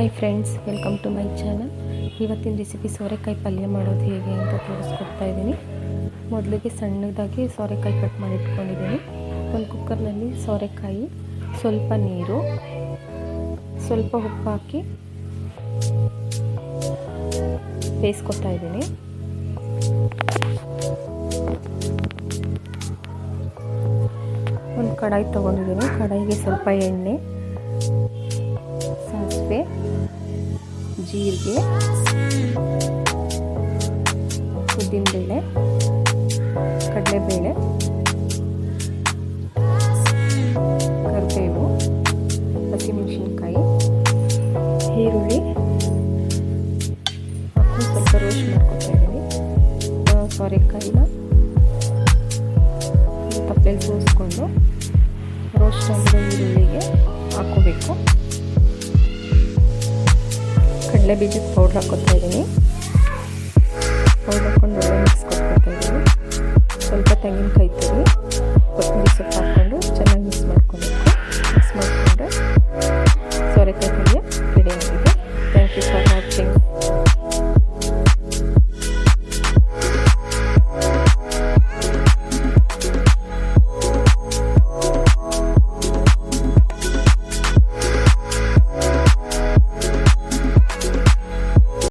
Hi friends welcome to my channel ಇವತ್ತಿನ recipe ಸೋರೆಕಾಯಿ ಪಲ್ಯ ಮಾಡೋದು ಹೇಗೆ ಅಂತ ತೋರಿಸ್ಕೊಡ್ತಾ ಇದ್ದೀನಿ. ಮೊದಲಿಗೆ ಸಣ್ಣದಾಗಿ ಸೋರೆಕಾಯಿ ಕಟ್ ಮಾಡಿ ಇಟ್ಕೊಂಡಿದ್ದೀನಿ ಒಂದು ಕುಕ್ಕರ್ನಲ್ಲಿ ಸೋರೆಕಾಯಿ, ಸ್ವಲ್ಪ ನೀರು, ಸ್ವಲ್ಪ ಉಪ್ಪು ಹಾಕಿ ಬೇಯಿಸ್ಕೊತಾ ಇದ್ದೀನಿ. ಒಂದು ಕಡಾಯಿ ತೊಗೊಂಡಿದ್ದೀನಿ. ಕಡಾಯಿಗೆ ಸ್ವಲ್ಪ ಎಣ್ಣೆ ಜೀರಿಗೆ ಉದ್ದಿನಬೇಳೆ, ಕಡಲೆಬೇಳೆ, ಕರಿಬೇವು, ಹಸಿಮೆಣಸಿನ್ಕಾಯಿ, ಈರುಳ್ಳಿ ಹಾಕೊಂಡು ಸ್ವಲ್ಪ ರೋಸ್ಟ್ ಮಾಡ್ಕೊತಾ ಇದ್ದೀನಿ. ಸೋರೆಕಾಯಿನ ತಪ್ಪೆಲ್ಲಿ ಸೋಸ್ಕೊಂಡು ರೋಸ್ಟ್ ಆಗಿರೋ ಈರುಳ್ಳಿಗೆ ಹಾಕೋಬೇಕು ಕಡಲೆ ಬೀಜದ ಪೌಡ್ರ್ ಹಾಕೋತಾ ಇದ್ದೀನಿ. ಪೌಡ್ರ್ ಹಾಕೊಂಡು ಒಳ್ಳೆ ಮಿಕ್ಸ್ ಕೊಟ್ಕೊತಾ ಇದ್ದೀನಿ. ಸ್ವಲ್ಪ ತೆಂಗಿನಕಾಯಿ ತುರಿ.